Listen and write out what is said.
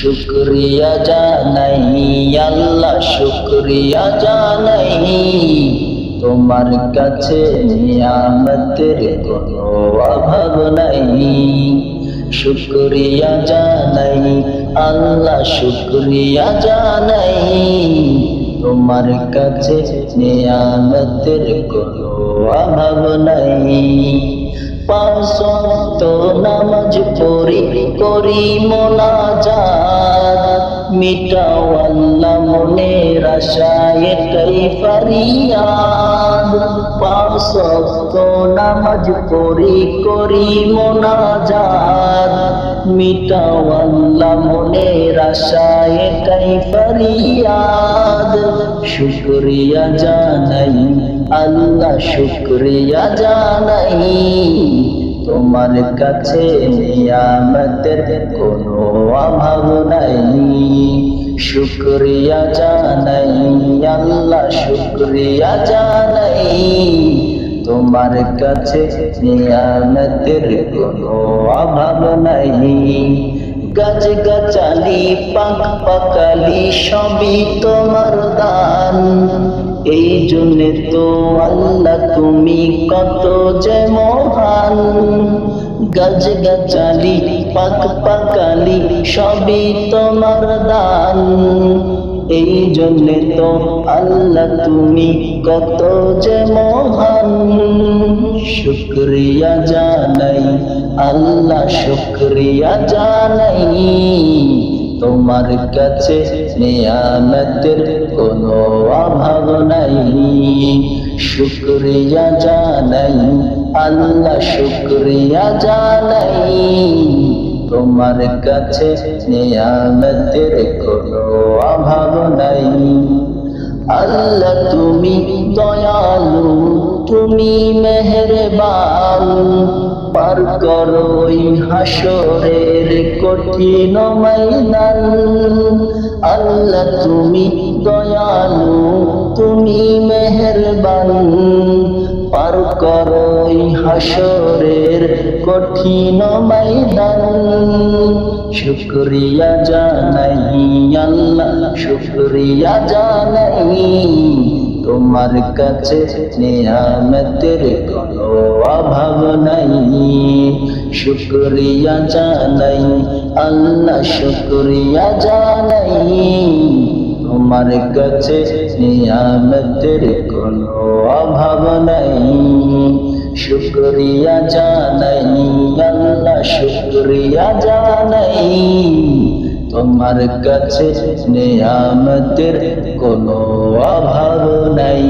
শুক্রিয়া জানাই, আল্লাহ শুক্রিয়া জানাই। তোমার কাছে নিয়ামতের কোনো অভাব নাই। শুক্রিয়া জানাই, আল্লাহ শুক্রিয়া জানাই। তোমার কাছে নিয়ামতের কোনো অভাব নাই। পাঁচ নামাজ পড়ি করি মোনাজাত মিটাও আল্লাহ মনের আশা এটাই ফারিয়াদ। পাঁচ তো নামাজ পড়ি করি মোনাজাত। মিটাও আল্লাহ মনের আশা এটাই ফারিয়াদ। শুক্রিয়া জানাই, আল্লাহ শুক্রিয়া জানাই। তোমার কাছে নিয়ামতের কোনো শুক্রিয়া জানাই, আল্লাহ শুক্রিয়া জানাই। তোমার কাছে নিয়ামতের কোনো অভাব নাই। গাছ গাছালি পাক পাকালি সবই তোমার দান। এই জন্য তো আল্লাহ তুমি কত যে মহান। গাছ গাছালি পাক পাকালি, সবই তোমার দান। এই জন্য তো আল্লাহ তুমি কত যে মহান। শুক্রিয়া জানাই, আল্লাহ শুক্রিয়া জানাই। তোমার কাছে নিয়ামতের কোনো অভাব নাই। শুক্রিয়া জানাই, আল্লাহ শুক্রিয়া জানাই। তোমার কাছে নিয়ামতের কোনো অভাব নাই। আল্লাহ, তুমি দয়ালু, তুমি মেহেরবান। পার করো ওই হাসরের কঠিন ময়দান। আল্লাহ, তুমি দয়ালু তুমি মেহেরবান, পার করো হাসরের কঠিন ময়দান। শুক্রিয়া জানাই আল্লাহ, শুক্রিয়া জানাই তোমার কাছে নিয়ামতের কোনো অভাব নাই। শুক্রিয়া জানাই আল্লাহ, শুক্রিয়া জানাই তোমার কাছে নিয়ামতের কোনো অভাব নাই। শুক্রিয়া জানাই, আল্লাহ শুক্রিয়া জানাই। তোমার কাছে নিয়ামতের কোনো অভাব নাই।